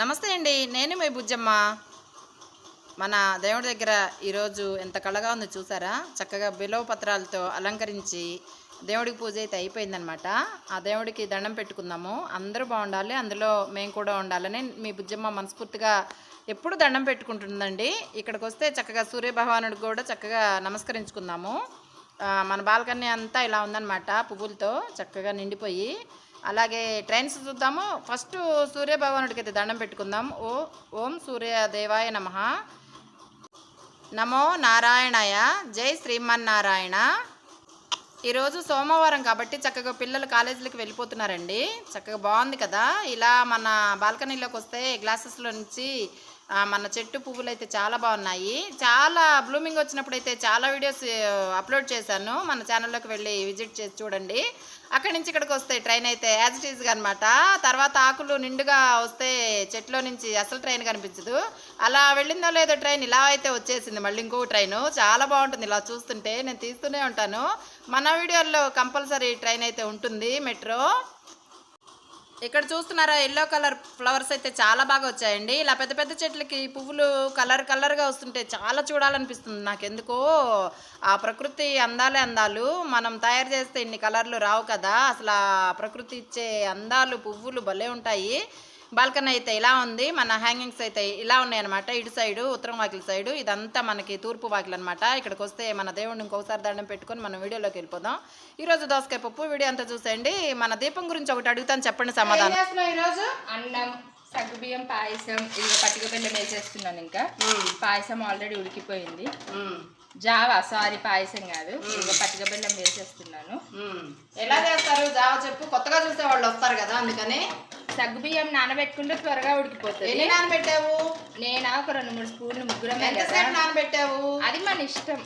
నమస్తే అండి నేను మీ బుజ్జమ్మ. మన దేవుడి దగ్గర ఈరోజు ఎంత కళగా ఉందో చూసారా? చక్కగా బిలవ పత్రాలతో అలంకరించి దేవుడికి పూజ అయితే అయిపోయిందనమాట. ఆ దేవుడికి దండం పెట్టుకుందాము. అందరూ బాగుండాలి అందులో మేము కూడా ఉండాలని మీ బుజ్జమ్మ మనస్ఫూర్తిగా ఎప్పుడు దండం పెట్టుకుంటుందండి. ఇక్కడికి వస్తే చక్కగా సూర్య భగవానుడికి కూడా చక్కగా నమస్కరించుకుందాము. మన బాల్కనీ అంతా ఇలా ఉందన్నమాట పువ్వులతో చక్కగా నిండిపోయి. అలాగే ట్రైన్స్ చూద్దాము. ఫస్ట్ సూర్యభగవానుడికి అయితే దండం పెట్టుకుందాం. ఓ ఓం సూర్య దేవాయ నమ. నమో నారాయణాయ. జై శ్రీమన్నారాయణ. ఈరోజు సోమవారం కాబట్టి చక్కగా పిల్లలు కాలేజీలకు వెళ్ళిపోతున్నారండి. చక్కగా బాగుంది కదా. ఇలా మన బాల్కనీలోకి వస్తే గ్లాసెస్లో నుంచి మన చెట్టు పువ్వులు అయితే చాలా బాగున్నాయి. చాలా బ్లూమింగ్ వచ్చినప్పుడు అయితే చాలా వీడియోస్ అప్లోడ్ చేశాను. మన ఛానల్లోకి వెళ్ళి విజిట్ చేసి చూడండి. అక్కడి నుంచి ఇక్కడికి వస్తే ట్రైన్ అయితే యాజ్ ఇట్ ఈజ్గా అనమాట తర్వాత ఆకులు నిండుగా వస్తే చెట్లో నుంచి అసలు ట్రైన్ కనిపించదు. అలా వెళ్ళిందో లేదో ట్రైన్ ఇలా అయితే వచ్చేసింది మళ్ళీ ఇంకో ట్రైన్. చాలా బాగుంటుంది ఇలా చూస్తుంటే నేను తీస్తూనే ఉంటాను. మన వీడియోల్లో కంపల్సరీ ట్రైన్ అయితే ఉంటుంది మెట్రో. ఇక్కడ చూస్తున్నారా? ఎల్లో కలర్ ఫ్లవర్స్ అయితే చాలా బాగా వచ్చాయండి. ఇలా పెద్ద పెద్ద చెట్లకి పువ్వులు కలర్ కలర్గా వస్తుంటే చాలా చూడాలనిపిస్తుంది. నాకెందుకో ఆ ప్రకృతి అందాలే అందాలు. మనం తయారు చేస్తే ఇన్ని కలర్లు రావు కదా. అసలు ఆ ప్రకృతి ఇచ్చే అందాలు పువ్వులు భలే ఉంటాయి. బాల్కనీ అయితే ఇలా ఉంది. మన హ్యాంగింగ్స్ అయితే ఇలా ఉన్నాయన్నమాట. ఇటు సైడు ఉత్తరం వాకిలి సైడు. ఇదంతా మనకి తూర్పు వాకిలి అనమాట ఇక్కడికి వస్తే మన దేవుడిని ఇంకొకసారి దండం పెట్టుకొని మనం వీడియోలోకి వెళ్ళిపోదాం. ఈరోజు దోసకాయ పప్పు వీడియో అంతా చూసేయండి. మన దీపం గురించి ఒకటి అడుగుతాను చెప్పండి సమాధానం. ఈరోజు? అన్నం సగ్గుబియ్యం పాయసం. ఇది పట్టిక బెల్లం వేసేస్తున్నాను ఇంకా. పాయసం ఆల్రెడీ ఉడికిపోయింది. జావా సారీ పాయసం కాదు. ఇదిగో పట్టిక బెల్లం వేసేస్తున్నాను ఎలా చేస్తారు? జావ చెప్పు. కొత్తగా చూసే వాళ్ళు వస్తారు కదా అందుకని. సగ్గుబియ్యం నానబెట్టుకుంటే త్వరగా ఉడికిపోతుంది. ఎన్ని నానబెట్టావు? నేను ఒక రెండు మూడు స్పూన్లు ముగ్గురమే కదా. ఎంతసేపు నానబెట్టావు? అది మన ఇష్టం.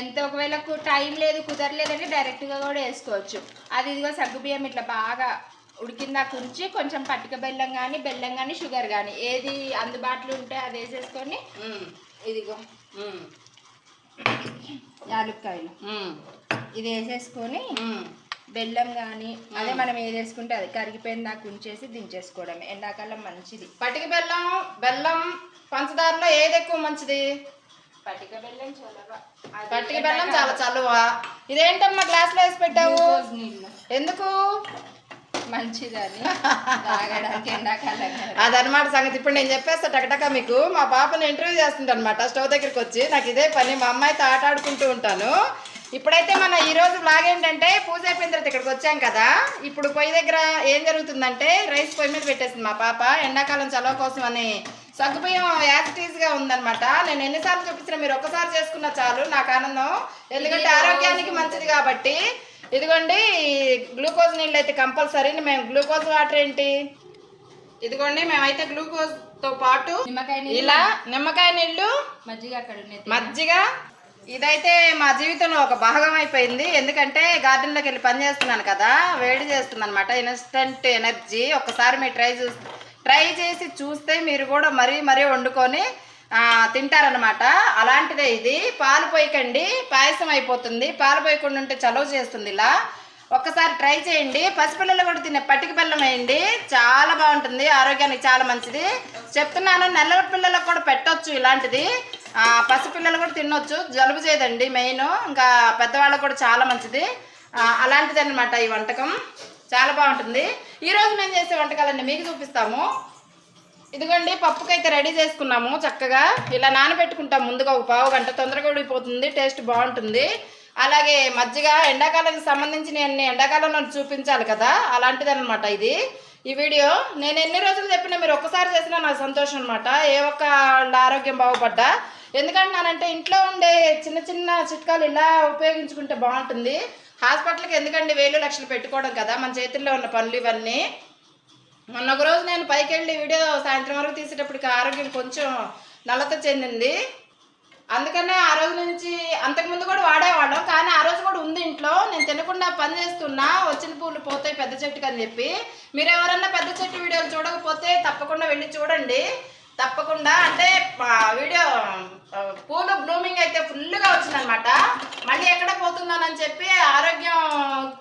ఎంత ఒకవేళ టైం లేదు కుదరలేదంటే డైరెక్ట్గా కూడా వేసుకోవచ్చు. అది ఇదిగో సగ్గుబియ్యం ఇట్లా బాగా ఉడికిందాక ఉంచి కొంచెం పట్టిక బెల్లం కానీ బెల్లం కానీ షుగర్ కానీ ఏది అందుబాటులో ఉంటే అది వేసేసుకొని ఇదిగో యాలుక్కాయలు. ఇది వేసేసుకొని. బెల్లం కానీ అదే మనం ఏది వేసుకుంటే అది కరిగిపోయిన దాకా ఉంచేసి దించేసుకోవడమే. ఎండాకాలం మంచిది. పటిక బెల్లం బెల్లం పంచదారలో ఏది ఎక్కువ మంచిది? పట్టిక బెల్లం చల్లగా. అది పట్టిక బెల్లం చాలా చలువ ఇదేంటమ్మా గ్లాస్లో వేసి పెట్టావు? ఎందుకు? మంచిదని తాగడానికి ఎండాకాలం. అదనమాట సంగతి. ఇప్పుడు నేను చెప్పేస్తా టకటక మీకు. మా పాపని ఇంటర్వ్యూ చేస్తుంటా అనమాట స్టవ్ దగ్గరికి వచ్చి నాకు ఇదే పని. మా అమ్మాయితో ఆట ఆడుకుంటూ ఉంటాను. ఇప్పుడైతే మన ఈ రోజు బ్లాగ్ ఏంటంటే పూజ అయిపోయిన తర్వాత ఇక్కడికి వచ్చాం కదా. ఇప్పుడు పొయ్యి దగ్గర ఏం జరుగుతుందంటే రైస్ పొయ్యి మీద పెట్టేసింది మా పాప. ఎండాకాలం చలవ కోసం అని సగ్గుబియ్యం యాజిటీస్గా ఉందన్నమాట. నేను ఎన్నిసార్లు చూపించినా మీరు ఒక్కసారి చేసుకున్న చాలు నాకు ఆనందం. ఎందుకంటే ఆరోగ్యానికి మంచిది కాబట్టి. ఇదిగోండి గ్లూకోజ్ నీళ్ళు అయితే కంపల్సరీ. మేము గ్లూకోజ్ వాటర్ ఏంటి? ఇదిగోండి మేమైతే గ్లూకోజ్తో పాటు ఇలా నిమ్మకాయ నీళ్ళు మజ్జిగ మజ్జిగ ఇదైతే మా జీవితంలో ఒక భాగం అయిపోయింది ఎందుకంటే గార్డెన్లోకి వెళ్ళి పని చేస్తున్నాను కదా వేడి చేస్తుంది అనమాట ఇన్స్టంట్ ఎనర్జీ. ఒకసారి మీరు ట్రై చూ ట్రై చేసి చూస్తే మీరు కూడా మరీ మరీ వండుకొని తింటారనమాట అలాంటిదే ఇది. పాలు పోయకండి. పాయసం అయిపోతుంది. పాలు పోయకుండా ఉంటే చలవ చేస్తుంది ఇలా. ఒక్కసారి ట్రై చేయండి. పసిపిల్లలు కూడా తినే పట్టిక బెల్లం వేయండి. చాలా బాగుంటుంది. ఆరోగ్యానికి చాలా మంచిది. చెప్తున్నాను నెలల పిల్లలకు కూడా పెట్టొచ్చు ఇలాంటిది. పసిపిల్లలు కూడా తినొచ్చు. జలుబు చేయదండి మెయిన్. ఇంకా పెద్దవాళ్ళకు కూడా చాలా మంచిది. అలాంటిది అనమాట ఈ వంటకం. చాలా బాగుంటుంది. ఈరోజు మేము చేసే వంటకాలన్నీ మీకు చూపిస్తాము. ఇదిగోండి పప్పుకైతే రెడీ చేసుకున్నాము చక్కగా. ఇలా నానబెట్టుకుంటాం. ముందుగా ఒక పావు గంట తొందరగా ఉడిపోతుంది టేస్ట్ బాగుంటుంది. అలాగే మజ్జిగ ఎండాకాలానికి సంబంధించిన అన్ని ఎండాకాలంలో చూపించాలి కదా. అలాంటిది అనమాట ఇది. ఈ వీడియో నేను ఎన్ని రోజులు చెప్పినా మీరు ఒక్కసారి చేసినా నాకు సంతోషం అనమాట ఏ ఒక్క ఆరోగ్యం బాగుపడ్డా. ఎందుకంటున్నానంటే ఇంట్లో ఉండే చిన్న చిన్న చిట్కాలు ఇలా ఉపయోగించుకుంటే బాగుంటుంది. హాస్పిటల్కి ఎందుకండి వేలు లక్షలు పెట్టుకోవడం కదా? మన చేతుల్లో ఉన్న పనులు ఇవన్నీ. మొన్న ఒక రోజు నేను పైకి వెళ్ళి వీడియో సాయంత్రం వరకు తీసేటప్పటికి ఆరోగ్యం కొంచెం నల్లత చెందింది. అందుకనే ఆ రోజు నుంచి అంతకుముందు కూడా వాడేవాళ్ళం కానీ ఆ రోజు కూడా ఉంది ఇంట్లో. నేను తినకుండా పని చేస్తున్నా వచ్చిన పూలు పోతాయి పెద్ద చెట్టుకి అని చెప్పి. మీరు ఎవరన్నా పెద్ద చెట్టు వీడియోలు చూడకపోతే తప్పకుండా వెళ్ళి చూడండి. తప్పకుండా. అంటే వీడియో పూలు బ్లూమింగ్ అయితే ఫుల్గా వచ్చిందనమాట. మళ్ళీ ఎక్కడ పోతున్నానని చెప్పి ఆరోగ్యం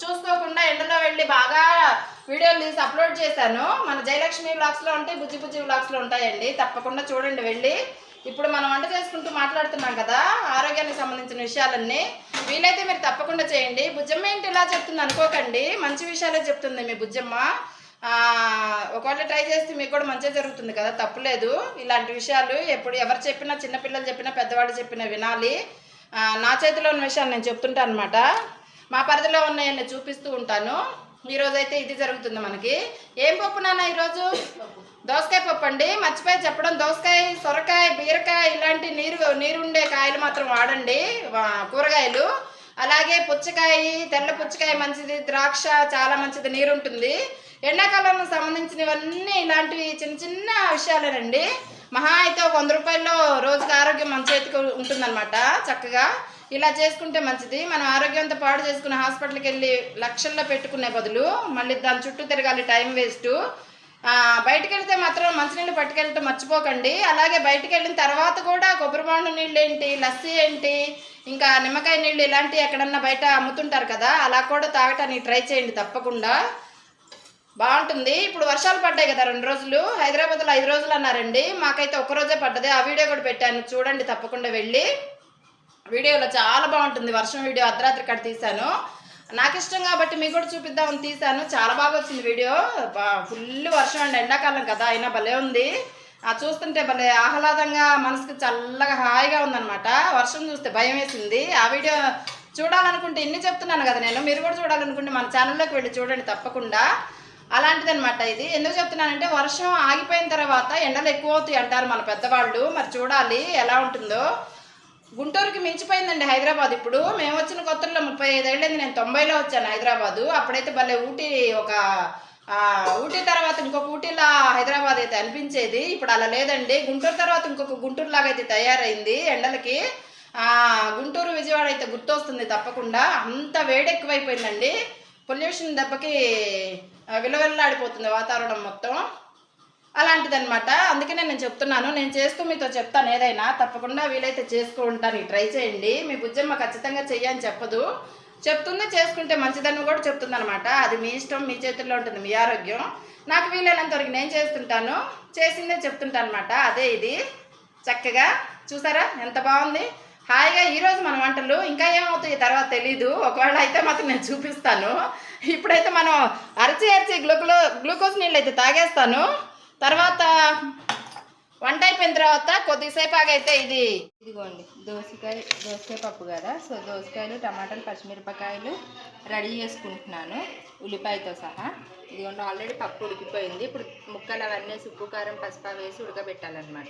చూసుకోకుండా ఎండలో వెళ్ళి బాగా వీడియోలు తీసి అప్లోడ్ చేశాను. మన జయలక్ష్మి వ్లాగ్స్లో ఉంటాయి బుజ్జి బుజ్జి వ్లాగ్స్లో ఉంటాయండి. తప్పకుండా చూడండి వెళ్ళి. ఇప్పుడు మనం వంట చేసుకుంటూ మాట్లాడుతున్నాం కదా ఆరోగ్యానికి సంబంధించిన విషయాలన్నీ. వీలైతే మీరు తప్పకుండా చేయండి. భుజమ్మ ఏంటి ఇలా చెప్తుంది అనుకోకండి. మంచి విషయాలే చెప్తుంది మీ భుజమ్మ. ఒకవేళ ట్రై చేస్తే మీకు కూడా మంచిగా జరుగుతుంది కదా తప్పులేదు. ఇలాంటి విషయాలు ఎప్పుడు ఎవరు చెప్పినా చిన్నపిల్లలు చెప్పినా పెద్దవాళ్ళు చెప్పినా వినాలి. నా చేతిలో ఉన్న విషయాలు నేను చెప్తుంటాను అనమాట మా పరిధిలో ఉన్నాయని చూపిస్తూ ఉంటాను. ఈరోజు అయితే ఇది జరుగుతుంది మనకి. ఏం పప్పు నాన్న ఈరోజు? దోసకాయ పప్పు అండి. మర్చిపోయి చెప్పడం దోసకాయ సొరకాయ బీరకాయ ఇలాంటి నీరు నీరుండే కాయలు మాత్రం వాడండి. కూరగాయలు. అలాగే పుచ్చకాయ తెల్ల పుచ్చకాయ మంచిది ద్రాక్ష చాలా మంచిది నీరు ఉంటుంది ఎండాకాలం సంబంధించినవన్నీ ఇలాంటివి చిన్న చిన్న విషయాలేనండి. మహా అయితే ఒక వంద రూపాయల్లో రోజుకి ఆరోగ్యం మన చేతికి ఉంటుందన్నమాట చక్కగా. ఇలా చేసుకుంటే మంచిది. మనం ఆరోగ్యంతో పాడు చేసుకుని హాస్పిటల్కి వెళ్ళి లక్షల్లో పెట్టుకునే బదులు మళ్ళీ దాని చుట్టూ తిరగాలి టైం వేస్ట్. బయటకు వెళ్తే మాత్రం మంచినీళ్ళు పట్టుకెళ్ళటం మర్చిపోకండి. అలాగే బయటకు వెళ్ళిన తర్వాత కూడా కొబ్బరి బాండు నీళ్ళు ఏంటి లస్సీ ఏంటి ఇంకా నిమ్మకాయ నీళ్ళు ఇలాంటివి ఎక్కడన్నా బయట అమ్ముతుంటారు కదా అలా కూడా తాగటానికి ట్రై చేయండి తప్పకుండా. బాగుంటుంది. ఇప్పుడు వర్షాలు పడ్డాయి కదా రెండు రోజులు. హైదరాబాద్లో ఐదు రోజులు అన్నారండి. మాకైతే ఒక్కరోజే రోజే పడ్డది. ఆ వీడియో కూడా పెట్టాను. చూడండి తప్పకుండా వెళ్ళి. వీడియోలో చాలా బాగుంటుంది. వర్షం వీడియో అర్ధరాత్రి కట్ తీశాను. నాకు ఇష్టం కాబట్టి మీకు కూడా చూపిద్దామని తీశాను. చాలా బాగా వచ్చింది వీడియో. ఫుల్ వర్షం అండి. ఎండాకాలం కదా అయినా భలే ఉంది. ఆ చూస్తుంటే భలే ఆహ్లాదంగా మనసుకు చల్లగా హాయిగా ఉందన్నమాట. వర్షం చూస్తే భయం వేసింది. ఆ వీడియో చూడాలనుకుంటే ఇన్ని చెప్తున్నాను కదా నేను. మీరు కూడా చూడాలనుకుంటే మన ఛానల్లోకి వెళ్ళి చూడండి తప్పకుండా. అలాంటిదన్నమాట ఇది. ఎందుకు చెప్తున్నానంటే వర్షం ఆగిపోయిన తర్వాత ఎండలు ఎక్కువ అవుతాయి అంటారు మన పెద్దవాళ్ళు. మరి చూడాలి ఎలా ఉంటుందో. గుంటూరుకి మించిపోయిందండి హైదరాబాద్. ఇప్పుడు మేము వచ్చిన కొత్తలో ముప్పై ఐదేళ్ళైంది నేను తొంభైలో వచ్చాను హైదరాబాదు. అప్పుడైతే భలే ఊటీ ఒక ఊటీ తర్వాత ఇంకొక ఊటీలా హైదరాబాద్ అయితే అనిపించేది. ఇప్పుడు అలా లేదండి. గుంటూరు తర్వాత ఇంకొక గుంటూరు లాగా అయితే తయారైంది ఎండలకి. గుంటూరు విజయవాడ అయితే గుర్తొస్తుంది తప్పకుండా. అంత వేడి ఎక్కువైపోయిందండి పొల్యూషన్ దెబ్బకి విలువెల్లాడిపోతుంది విలవిల్లాడిపోతుంది వాతావరణం మొత్తం. అలాంటిదన్నమాట. అందుకనే నేను చెప్తున్నాను. నేను చేస్తూ మీతో చెప్తాను ఏదైనా. తప్పకుండా వీలైతే చేసుకుంటానికి ట్రై చేయండి. మీ బుజ్జమ్మ ఖచ్చితంగా చెయ్యని చెప్పదు. చెప్తుంది చేసుకుంటే మంచిదని కూడా చెప్తుంది అనమాట అది మీ ఇష్టం మీ చేతుల్లో ఉంటుంది మీ ఆరోగ్యం. నాకు వీలైనంత వరకు నేను చేస్తుంటాను. చేసిందే చెప్తుంటాను అనమాట అదే ఇది. చక్కగా చూసారా? ఎంత బాగుంది. హాయిగా ఈరోజు మన వంటలు ఇంకా ఏమవుతాయి తర్వాత తెలీదు. ఒకవేళ అయితే మాత్రం నేను చూపిస్తాను. ఇప్పుడైతే మనం అరిచి అరిచి గ్లూకోలో గ్లూకోజ్ నీళ్ళు అయితే తాగేస్తాను. తర్వాత వంట అయిపోయిన తర్వాత కొద్దిసేపు ఆగైతే ఇది ఇదిగోండి దోసకాయ దోసకాయ పప్పు కదా. సో దోసకాయలు టమాటాలు పచ్చిమిరపకాయలు రెడీ చేసుకుంటున్నాను ఉల్లిపాయతో సహా. ఇదిగోండి ఆల్రెడీ పప్పు ఉడికిపోయింది. ఇప్పుడు ముక్కలు అవన్నీ ఉప్పు కారం పసుపు వేసి ఉడకబెట్టాలన్నమాట.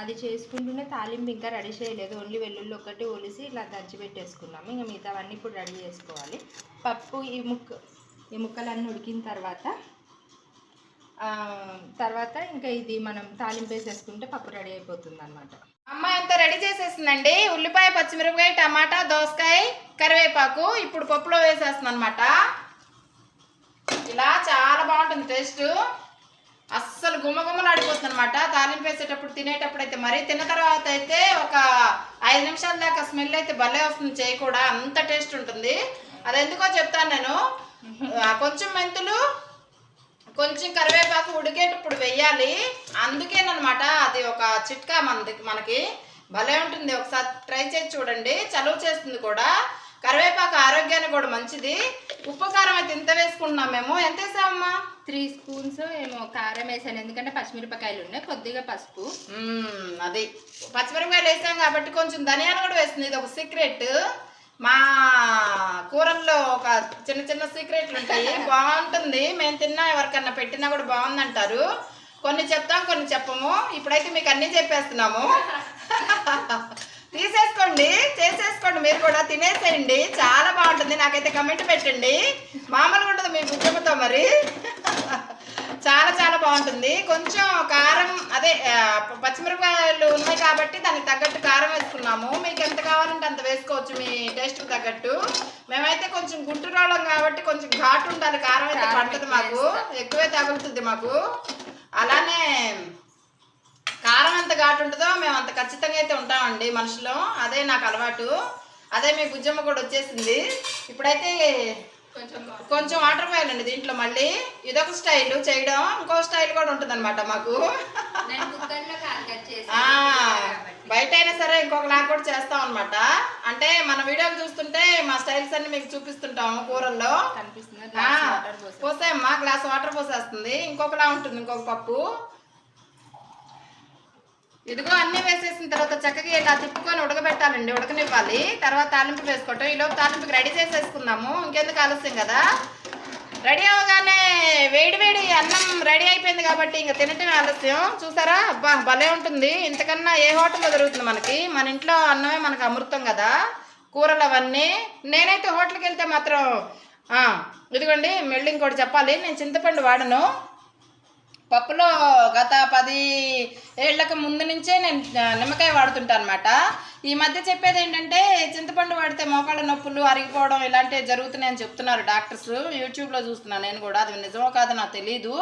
అది చేసుకుంటూనే తాలింపు ఇంకా రెడీ చేయలేదు. ఓన్లీ వెల్లుల్లి ఒకటి ఒలిసి ఇలా దంచి పెట్టేసుకున్నాము. ఇంకా మిగతావన్నీ ఇప్పుడు రెడీ చేసుకోవాలి. పప్పు ఈ ముక్క ఈ ముక్కలన్నీ ఉడికిన తర్వాత తర్వాత ఇంకా ఇది మనం తాలింపు వేసేసుకుంటే పప్పు రెడీ అయిపోతుంది అనమాట అమ్మ అంతా రెడీ చేసేసిందండి. ఉల్లిపాయ పచ్చిమిరపకాయ టమాటా దోసకాయ కరివేపాకు ఇప్పుడు పప్పులో వేసేస్తుంది అనమాట ఇలా చాలా బాగుంటుంది టేస్ట్. అస్సలు గుమ్మగుమ్మలాడిపోతుంది అనమాట తాలింపు వేసేటప్పుడు తినేటప్పుడు అయితే మరీ తిన్న తర్వాత అయితే ఒక ఐదు నిమిషాల దాకా స్మెల్ అయితే భలే వస్తుంది చేయి కూడా. అంత టేస్ట్ ఉంటుంది. అది ఎందుకో చెప్తాను నేను. కొంచెం మెంతులు కొంచెం కరివేపాకు ఉడికేటప్పుడు వెయ్యాలి. అందుకేనమాట అది ఒక చిట్కా మనది మనకి. భలే ఉంటుంది. ఒకసారి ట్రై చేసి చూడండి. చలువ చేస్తుంది కూడా. కరివేపాకు ఆరోగ్యానికి కూడా మంచిది. ఉప్పు కారం అయితే ఇంత వేసుకుంటున్నాం మేము. ఎంత వేసామమ్మా త్రీ స్పూన్స్ ఏమో కారం వేసాను. ఎందుకంటే పచ్చిమిరపకాయలు ఉన్నాయి. కొద్దిగా పసుపు. అది. పచ్చిమిరపకాయలు వేసాం కాబట్టి కొంచెం ధనియాలు కూడా వేస్తుంది. ఇది ఒక సీక్రెట్ మా కూరల్లో ఒక చిన్న చిన్న సీక్రెట్లు ఉంటాయి. బాగుంటుంది. మేము తిన్నా ఎవరికన్నా పెట్టినా కూడా బాగుందంటారు. కొన్ని చెప్తాం కొన్ని చెప్పము. ఇప్పుడైతే మీకు అన్నీ చెప్పేస్తున్నాము. తీసేసుకోండి చేసేసుకోండి. మీరు కూడా తినేసేయండి. చాలా బాగుంటుంది. నాకైతే కమెంట్ పెట్టండి. మామూలుగా ఉంటుంది మీ బుజ్జమ్మతో మరి. చాలా చాలా బాగుంటుంది. కొంచెం కారం అదే పచ్చిమిరపకాయలు ఉన్నాయి కాబట్టి దానికి తగ్గట్టు కారం వేసుకున్నాము. మీకు ఎంత కావాలంటే అంత వేసుకోవచ్చు మీ టేస్ట్కి తగ్గట్టు. మేమైతే కొంచెం గుంటూరు వాళ్ళం కాబట్టి కొంచెం ఘాటు ఉండాలి. కారం అయితే పడుతుంది మాకు. ఎక్కువే తగులుతుంది మాకు. అలానే కారం ఎంత ఘాటు ఉంటుందో మేము అంత ఖచ్చితంగా అయితే ఉంటామండి మనుషులు. అదే నాకు అలవాటు. అదే మీ బుజ్జమ్మ కూడా వచ్చేసింది. ఇప్పుడైతే కొంచెం కొంచెం వాటర్ పోయాలండి దీంట్లో మళ్ళీ. ఇదొక స్టైల్ చేయడం ఇంకో స్టైల్ కూడా ఉంటుంది మాకు. చేసి ఆ, బయట అయినా సరే ఇంకొక లాగా కూడా చేస్తాం అనమాట అంటే మన వీడియోలు చూస్తుంటే మా స్టైల్స్ అన్ని మీకు చూపిస్తుంటాము కూరల్లో. పోసేమ్మా గ్లాస్ వాటర్ పోసేస్తుంది. ఇంకొకలా ఉంటుంది ఇంకొక పప్పు. ఇదిగో అన్నీ వేసేసిన తర్వాత చక్కగా ఇలా తిప్పుకొని ఉడకబెట్టాలండి ఉడకనివ్వాలి. తర్వాత తాలింపు వేసుకోవటం. ఈలోపు తాలింపుకి రెడీ చేసేసుకుందాము. ఇంకెందుకు ఆలస్యం కదా? రెడీ అవగానే వేడి వేడి అన్నం రెడీ అయిపోయింది కాబట్టి ఇంకా తినటం ఆలస్యం. చూసారా? అబ్బా భలే ఉంటుంది. ఇంతకన్నా ఏ హోటల్లో దొరుకుతుంది మనకి? మన ఇంట్లో అన్నమే మనకు అమృతం కదా. కూరలు అవన్నీ. నేనైతే హోటల్కి వెళ్తే మాత్రం ఇదిగోండి మళ్ళీ ఇంకోటి చెప్పాలి. నేను చింతపండు వాడను. పప్పులో గత పది ఏళ్ళకు ముందు నుంచే నేను నిమ్మకాయ వాడుతుంటాను అనమాట ఈ మధ్య చెప్పేది ఏంటంటే చింతపండు వాడితే మోకాళ్ళ నొప్పులు అరిగిపోవడం ఇలాంటివి జరుగుతున్నాయని చెప్తున్నారు డాక్టర్స్. యూట్యూబ్లో చూస్తున్నాను నేను కూడా అది నిజమో కాదో నాకు తెలియదు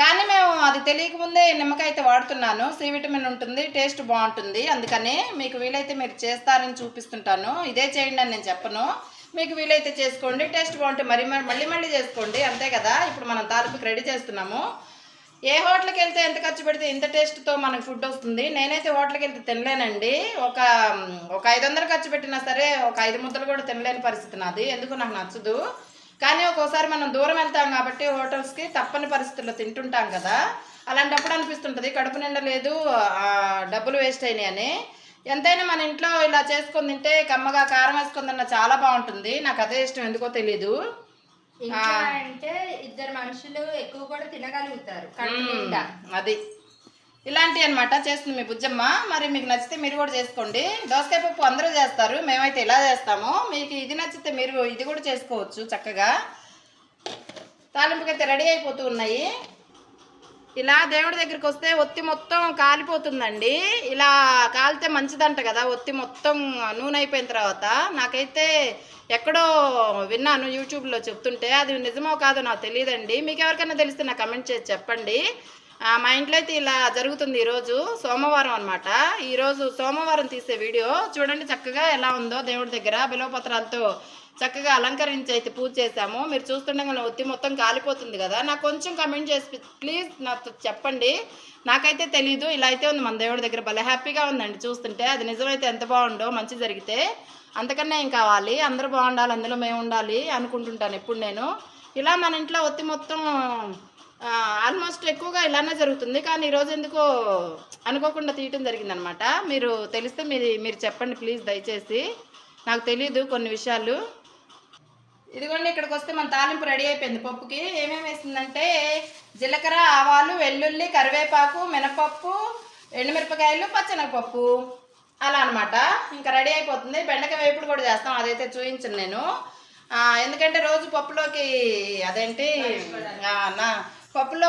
కానీ మేము అది తెలియకముందే నిమ్మకాయ అయితే వాడుతున్నాను. సి విటమిన్ ఉంటుంది టేస్ట్ బాగుంటుంది. అందుకని మీకు వీలైతే మీరు చేస్తారని చూపిస్తుంటాను. ఇదే చేయండి అని నేను చెప్పను. మీకు వీలైతే చేసుకోండి టేస్ట్ బాగుంటే మరి మరి మళ్ళీ మళ్ళీ చేసుకోండి. అంతే కదా ఇప్పుడు మనం తాలింపుకి రెడీ చేస్తున్నాము. ఏ హోటల్కి వెళ్తే ఎంత ఖర్చు పెడితే ఇంత టేస్ట్తో మనకు ఫుడ్ వస్తుంది? నేనైతే హోటల్కి వెళ్తే తినలేనండి. ఒక ఒక ఐదు వందలు ఖర్చు పెట్టినా సరే ఒక ఐదు ముద్దలు కూడా తినలేని పరిస్థితి నాది. ఎందుకు నాకు నచ్చదు. కానీ ఒక్కోసారి మనం దూరం వెళ్తాం కాబట్టి హోటల్స్కి తప్పని పరిస్థితుల్లో తింటుంటాం కదా. అలాంటప్పుడు అనిపిస్తుంటుంది కడుపు నిండా లేదు డబ్బులు వేస్ట్ అయినాయి అని ఎంతైనా మన ఇంట్లో ఇలా చేసుకొని తింటే కమ్మగా కారం వేసుకుందన్న చాలా బాగుంటుంది. నాకు అదే ఇష్టం ఎందుకో తెలీదు. ఇంకా అంటే ఇద్దరు మనుషులు ఎక్కువ కూడా తినగలుగుతారు. అది. ఇలాంటి అన్నమాట చేస్తుంది మీ బుజ్జమ్మ. మరి మీకు నచ్చితే మీరు కూడా చేసుకోండి. దోసకాయ పప్పు అందరూ చేస్తారు. మేమైతే ఇలా చేస్తాము. మీకు ఇది నచ్చితే మీరు ఇది కూడా చేసుకోవచ్చు చక్కగా. తాలింపుకైతే రెడీ అయిపోతూ ఉన్నాయి. ఇలా దేవుడి దగ్గరికి వస్తే ఒత్తి మొత్తం కాలిపోతుందండి. ఇలా కాలితే మంచిదంట కదా ఒత్తి మొత్తం నూనె అయిపోయిన తర్వాత. నాకైతే ఎక్కడో విన్నాను యూట్యూబ్లో చెప్తుంటే అది నిజమో కాదో నాకు తెలియదండి. మీకు ఎవరికైనా తెలిస్తే నాకు కమెంట్ చేసి చెప్పండి. మా ఇంట్లో అయితే ఇలా జరుగుతుంది ఈరోజు సోమవారం అనమాట ఈరోజు సోమవారం తీసే వీడియో. చూడండి చక్కగా ఎలా ఉందో దేవుడి దగ్గర బిలవపత్రాలతో చక్కగా అలంకరించి అయితే పూజ చేశాము. మీరు చూస్తుండగా ఒత్తి మొత్తం కాలిపోతుంది కదా. నాకు కొంచెం కమెంట్ చేసి ప్లీజ్ నాకు చెప్పండి. నాకైతే తెలీదు. ఇలా అయితే ఉంది. మన దేవుడి దగ్గర భలే హ్యాపీగా ఉందండి చూస్తుంటే. అది నిజమైతే ఎంత బాగుండో మంచి జరిగితే అంతకన్నా ఏం కావాలి? అందరూ బాగుండాలి అందులో మేము ఉండాలి అనుకుంటుంటాను ఎప్పుడు నేను. ఇలా మన ఇంట్లో ఒత్తి మొత్తం ఆల్మోస్ట్ ఎక్కువగా ఇలానే జరుగుతుంది. కానీ ఈరోజు ఎందుకో అనుకోకుండా తీయటం జరిగిందనమాట. మీరు తెలిస్తే మీరు మీరు చెప్పండి ప్లీజ్ దయచేసి. నాకు తెలియదు కొన్ని విషయాలు. ఇదిగోండి ఇక్కడికి వస్తే మన తాలింపు రెడీ అయిపోయింది. పప్పుకి ఏమేమి వేసిందంటే జీలకర్ర ఆవాలు వెల్లుల్లి కరివేపాకు మినపప్పు ఎండుమిరపకాయలు పచ్చెనగపప్పు. అలా అనమాట ఇంకా రెడీ అయిపోతుంది. బెండకాయ వేపుడు కూడా చేస్తాం. అదైతే చూపించను నేను. ఎందుకంటే రోజు పప్పులోకి అదేంటి? నా పప్పులో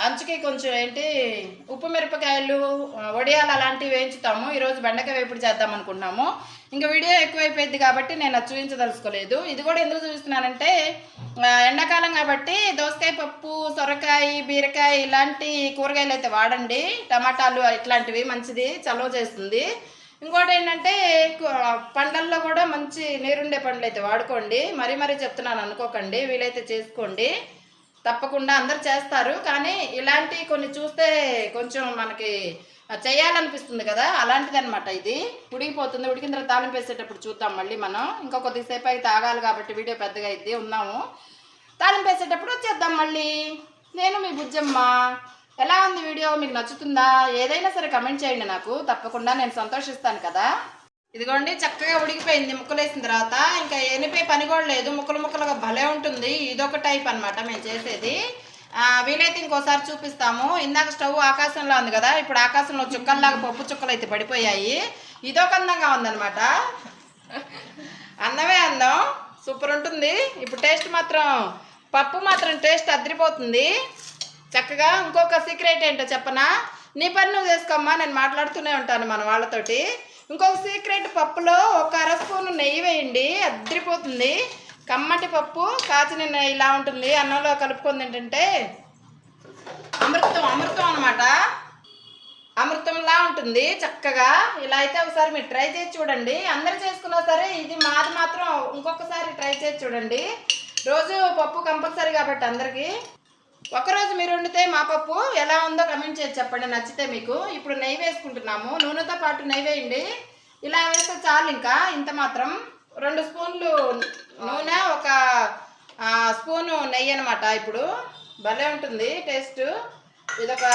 అంచుకి కొంచెం ఏంటి ఉప్పు మిరపకాయలు వడియాలు అలాంటివి వేయించుతాము. ఈరోజు బెండకాయ వేపుడు చేద్దాం అనుకుంటున్నాము. ఇంకా వీడియో ఎక్కువైపోయింది కాబట్టి నేను అది చూపించదలుచుకోలేదు. ఇది కూడా ఎందుకు చూపిస్తున్నానంటే ఎండాకాలం కాబట్టి దోసకాయ పప్పు సొరకాయ బీరకాయ ఇలాంటి కూరగాయలు అయితే వాడండి. టమాటాలు ఇట్లాంటివి మంచిది చలవ చేస్తుంది. ఇంకోటి ఏంటంటే కు- పండ్లల్లో కూడా మంచి నీరుండే పండ్లు అయితే వాడుకోండి. మరీ మరీ చెప్తున్నాను అనుకోకండి. వీలైతే చేసుకోండి. తప్పకుండా అందరు చేస్తారు. కానీ ఇలాంటి కొన్ని చూస్తే కొంచెం మనకి చేయాలనిపిస్తుంది కదా? అలాంటిది అనమాట ఇది. ఉడికిపోతుంది. ఉడికిన తర్వాత తాలింపు వేసేటప్పుడు చూద్దాం మళ్ళీ మనం. ఇంకా కొద్దిసేపు అయితే ఆగాలి కాబట్టి వీడియో పెద్దగా అయితే ఉన్నాము. తాలింపు వేసేటప్పుడు వచ్చేద్దాం మళ్ళీ. నేను మీ బుజ్జమ్మ. ఎలా ఉంది వీడియో? మీకు నచ్చుతుందా? ఏదైనా సరే కమెంట్ చేయండి నాకు. తప్పకుండా నేను సంతోషిస్తాను కదా? ఇదిగోండి చక్కగా ఉడికిపోయింది. ముక్కలు వేసిన తర్వాత ఇంకా ఎనిపోయి పని కూడా లేదు. ముక్కలు ముక్కలుగా భలే ఉంటుంది. ఇదొక టైప్ అన్నమాట మేము చేసేది. వీలైతే ఇంకోసారి చూపిస్తాము. ఇందాక స్టవ్ ఆకాశంలో ఉంది కదా ఇప్పుడు ఆకాశంలో చుక్కల్లాగా పప్పు చుక్కలు అయితే పడిపోయాయి. ఇదొక అందంగా ఉందన్నమాట. అన్నమే అందం. సూపర్ ఉంటుంది. ఇప్పుడు టేస్ట్ మాత్రం పప్పు మాత్రం టేస్ట్ అదిరిపోతుంది. చక్కగా ఇంకొక సీక్రెట్ ఏంటో చెప్పనా? నీ పని నువ్వు చేసుకోమ్మా నేను మాట్లాడుతూనే ఉంటాను మన వాళ్ళతోటి. ఇంకొక సీక్రెట్ పప్పులో ఒక అర స్పూన్ నెయ్యి వేయండి అద్దరిపోతుంది. కమ్మటి పప్పు కాచిన నెయ్యి ఇలా ఉంటుంది. అన్నంలో కలుపుకుంది ఏంటంటే అమృతం అమృతం అనమాట అమృతంలా ఉంటుంది ఉంటుంది చక్కగా. ఇలా అయితే ఒకసారి మీరు ట్రై చేసి చూడండి. అందరు చేసుకున్నా సరే ఇది మాది మాత్రం ఇంకొకసారి ట్రై చేసి చూడండి. రోజు పప్పు కంపల్సరీ కాబట్టి అందరికీ. ఒకరోజు మీరు వండితే మా పప్పు ఎలా ఉందో కమెంట్ చేసి చెప్పండి నచ్చితే మీకు. ఇప్పుడు నెయ్యి వేసుకుంటున్నాము. నూనెతో పాటు నెయ్యి వేయండి. ఇలా వేస్తే చాలు ఇంకా. ఇంత మాత్రం రెండు స్పూన్లు నూనె ఒక స్పూను నెయ్యి అనమాట ఇప్పుడు. భలే ఉంటుంది టేస్ట్. ఇదొక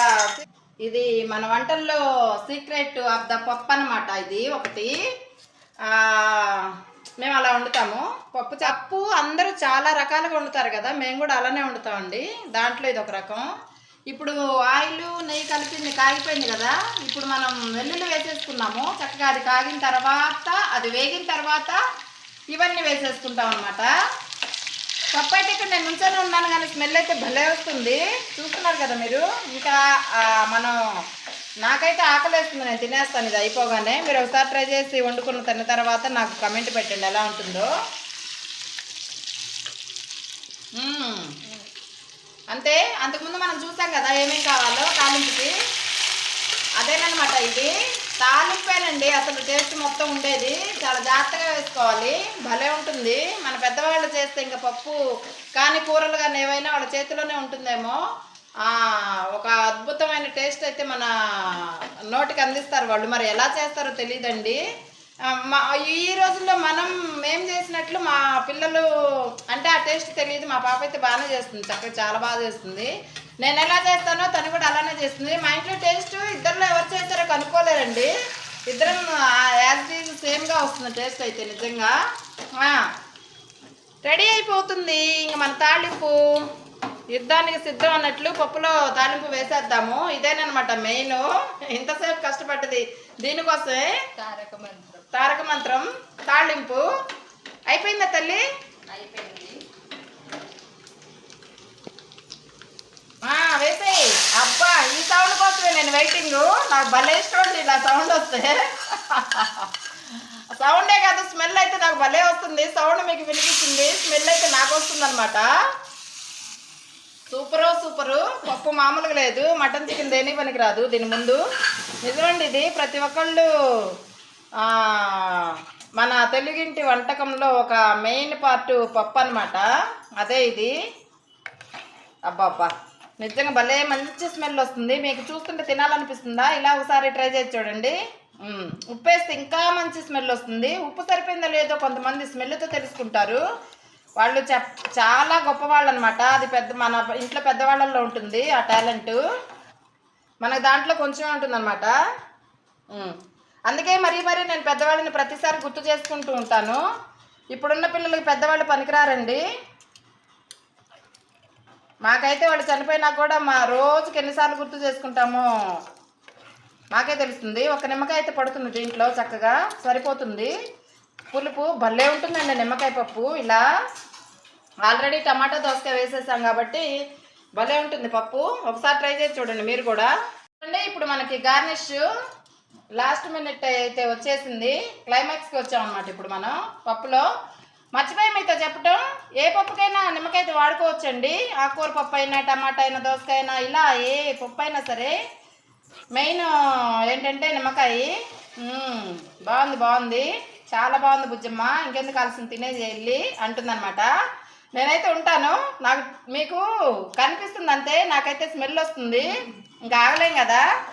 ఇది మన వంటల్లో సీక్రెట్ ఆఫ్ ద పప్పు అనమాట ఇది ఒకటి. మేము అలా వండుతాము. పప్పు చప్పు అందరూ చాలా రకాలుగా వండుతారు కదా మేము కూడా అలానే వండుతామండి. దాంట్లో ఇది ఒక రకం. ఇప్పుడు ఆయిల్ నెయ్యి కలిపింది కాగిపోయింది కదా ఇప్పుడు మనం వెల్లుల్లి వేసేసుకున్నాము చక్కగా అది కాగిన తర్వాత అది వేగిన తర్వాత ఇవన్నీ వేసేసుకుంటాం అనమాట పప్పు అయితే ఇక్కడ నేను నుంచొని ఉన్నాను కానీ స్మెల్ అయితే భలే వస్తుంది. చూస్తున్నారు కదా మీరు? ఇంకా మనం నాకైతే ఆకలేస్తుంది నేను తినేస్తాను ఇది అయిపోగానే. మీరు ఒకసారి ట్రై చేసి వండుకున్న తిన్న తర్వాత నాకు కమెంట్ పెట్టండి ఎలా ఉంటుందో. అంతే అంతకుముందు మనం చూసాం కదా ఏమేమి కావాలో తాలింపుకి. అదేనమాట ఇది. తాలింపేనండి అసలు టేస్ట్ మొత్తం ఉండేది. చాలా జాగ్రత్తగా వేసుకోవాలి. భలే ఉంటుంది. మన పెద్దవాళ్ళు చేస్తే ఇంకా పప్పు కానీ కూరలు కానీ ఏవైనా వాళ్ళ చేతిలోనే ఉంటుందేమో. ఒక అద్భుతమైన టేస్ట్ అయితే మన నోటికి అందిస్తారు వాళ్ళు. మరి ఎలా చేస్తారో తెలియదండి మా ఈ రోజుల్లో మనం మేం చేసినట్లు మా పిల్లలు అంటే ఆ టేస్ట్ తెలియదు. మా పాప అయితే బాగానే చేస్తుంది. చక్కగా చాలా బాగా చేస్తుంది. నేను ఎలా చేస్తానో తను కూడా అలానే చేస్తుంది. మా ఇంట్లో టేస్ట్ ఇద్దరిలో ఎవరు చేస్తారో కనుక్కోలేరండి. ఇద్దరం యాజ్ ఈజ్ సేమ్గా వస్తుంది టేస్ట్ అయితే నిజంగా. రెడీ అయిపోతుంది. ఇంక మన తాలింపు. యుద్ధానికి సిద్ధం అన్నట్లు పప్పులో తాలింపు వేసేద్దాము. ఇదేనమాట మెయిన్. ఇంతసేపు కష్టపడ్డది. దీనికోసమే తారక మంత్రం తారక మంత్రం తాళింపు. అయిపోయిందా తల్లి? అయిపోయింది వేసేయ్. అబ్బా ఈ సౌండ్ కోసమే నేను వెయిటింగ్ నాకు భలే ఇష్టం ఉంది ఇలా సౌండ్ వస్తే. సౌండే కాదు స్మెల్ అయితే నాకు భలే వస్తుంది. సౌండ్ మీకు వినిపిస్తుంది. స్మెల్ అయితే నాకు వస్తుంది అనమాట సూపరు సూపరు. పప్పు మామూలుగా లేదు. మటన్ చికెన్ దేని పనికి రాదు దీని ముందు నిజమండి ఇది. ప్రతి ఒక్కళ్ళు మన తెలుగింటి వంటకంలో ఒక మెయిన్ పార్ట్ పప్పు అనమాట అదే ఇది. అబ్బాబ్బా నిజంగా భలే మంచి స్మెల్ వస్తుంది. మీకు చూస్తుంటే తినాలనిపిస్తుందా? ఇలా ఒకసారి ట్రై చేసి చూడండి. ఉప్పు వేస్తే ఇంకా మంచి స్మెల్ వస్తుంది. ఉప్పు సరిపోయిందో లేదో కొంతమంది స్మెల్తో తెలుసుకుంటారు. వాళ్ళు చెప్ చాలా గొప్పవాళ్ళు అనమాట అది పెద్ద మన ఇంట్లో పెద్దవాళ్ళల్లో ఉంటుంది ఆ టాలెంట్. మనకు దాంట్లో కొంచెం ఉంటుందన్నమాట. అందుకే మరీ మరీ నేను పెద్దవాళ్ళని ప్రతిసారి గుర్తు చేసుకుంటూ ఉంటాను. ఇప్పుడున్న పిల్లలకి పెద్దవాళ్ళు పనికిరారండి. మాకైతే వాళ్ళు చనిపోయినా కూడా మా రోజుకి ఎన్నిసార్లు గుర్తు చేసుకుంటామో మాకే తెలుస్తుంది. ఒక నిమ్మకాయ అయితే పడుతుంది దీంట్లో చక్కగా సరిపోతుంది. పులుపు భలే ఉంటుందండి నిమ్మకాయ పప్పు. ఇలా ఆల్రెడీ టమాటా దోసకాయ వేసేసాం కాబట్టి భలే ఉంటుంది పప్పు. ఒకసారి ట్రై చేసి చూడండి మీరు కూడా. చూడండి ఇప్పుడు మనకి గార్నిష్ లాస్ట్ మినిట్ అయితే వచ్చేసింది. క్లైమాక్స్కి వచ్చాం ఇప్పుడు మనం పప్పులో. మర్చిపోయి మీతో చెప్పటం. ఏ పప్పుకైనా నిమ్మకాయ వాడుకోవచ్చండి. ఆకుకూర పప్పు అయినా టమాటా అయినా దోసకాయ అయినా ఇలా ఏ పప్పు అయినా సరే మెయిన్ ఏంటంటే నిమ్మకాయ. బాగుంది బాగుంది. చాలా బాగుంది బుజ్జమ్మ. ఇంకెందుకు కాల్సిన తినేది వెళ్ళి అంటుందన్నమాట. నేనైతే ఉంటాను. నాకు మీకు కనిపిస్తుంది అంతే. నాకైతే స్మెల్ వస్తుంది. ఇంకా ఆగలేం కదా?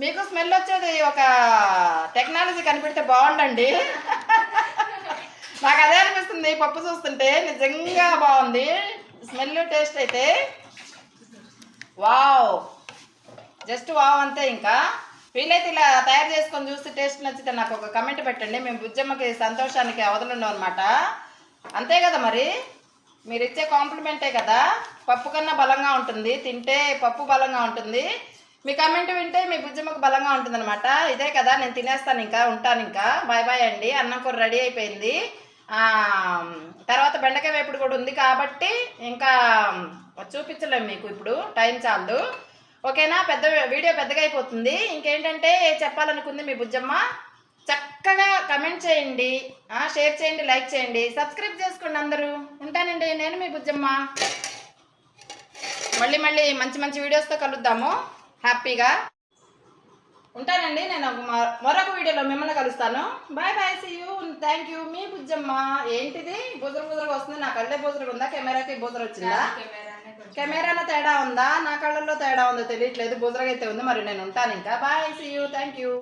మీకు స్మెల్ వచ్చేది ఒక టెక్నాలజీ కనిపెడితే బాగుండండి. నాకు అదే అనిపిస్తుంది పప్పు చూస్తుంటే. నిజంగా బాగుంది. స్మెల్ టేస్ట్ అయితే. వావ్. జస్ట్ వావ్ అంతే ఇంకా. వీలైతే ఇలా తయారు చేసుకొని చూసి టేస్ట్ నచ్చితే నాకు ఒక కమెంట్ పెట్టండి. మేము బుజ్జమ్మకి సంతోషానికి అవధులుండవు అనమాట అంతే కదా మరి? మీరు ఇచ్చే కాంప్లిమెంటే కదా? పప్పు కన్నా బలంగా ఉంటుంది. తింటే పప్పు బలంగా ఉంటుంది. మీ కమెంట్ వింటే మీ బుజ్జమ్మకు బలంగా ఉంటుంది అనమాట ఇదే కదా నేను తినేస్తాను ఇంకా ఉంటాను ఇంకా. బాయ్ బాయ్ అండి. అన్నం కూర రెడీ అయిపోయింది. తర్వాత బెండకాయ వేపుడు కూడా ఉంది కాబట్టి ఇంకా చూపించలేము మీకు ఇప్పుడు. టైం చాలు ఓకేనా? పెద్ద వీడియో పెద్దగా అయిపోతుంది. ఇంకేంటంటే చెప్పాలనుకుంది మీ బుజ్జమ్మ. చక్కగా కమెంట్ చేయండి. షేర్ చేయండి లైక్ చేయండి. సబ్స్క్రైబ్ చేసుకోండి అందరూ. ఉంటానండి నేను మీ బుజ్జమ్మ. మళ్ళీ మళ్ళీ మంచి మంచి వీడియోస్తో కలుద్దాము. హ్యాపీగా ఉంటానండి నేను మరొక వీడియోలో మిమ్మల్ని కలుస్తాను. Bye bye see you thank you మీ బుజ్జమ్మ ఏంటిది? బుజరు బుజరుగా వస్తుంది. నా కళ్ళే బుజరుగా ఉందా? కెమెరాకి బుజరు వచ్చిందా? కెమెరాలో తేడా ఉందా? నా కళ్ళల్లో తేడా ఉందో తెలియట్లేదు. బుజరగా అయితే ఉంది మరి నేను ఉంటాను ఇంకా. Bye see you thank you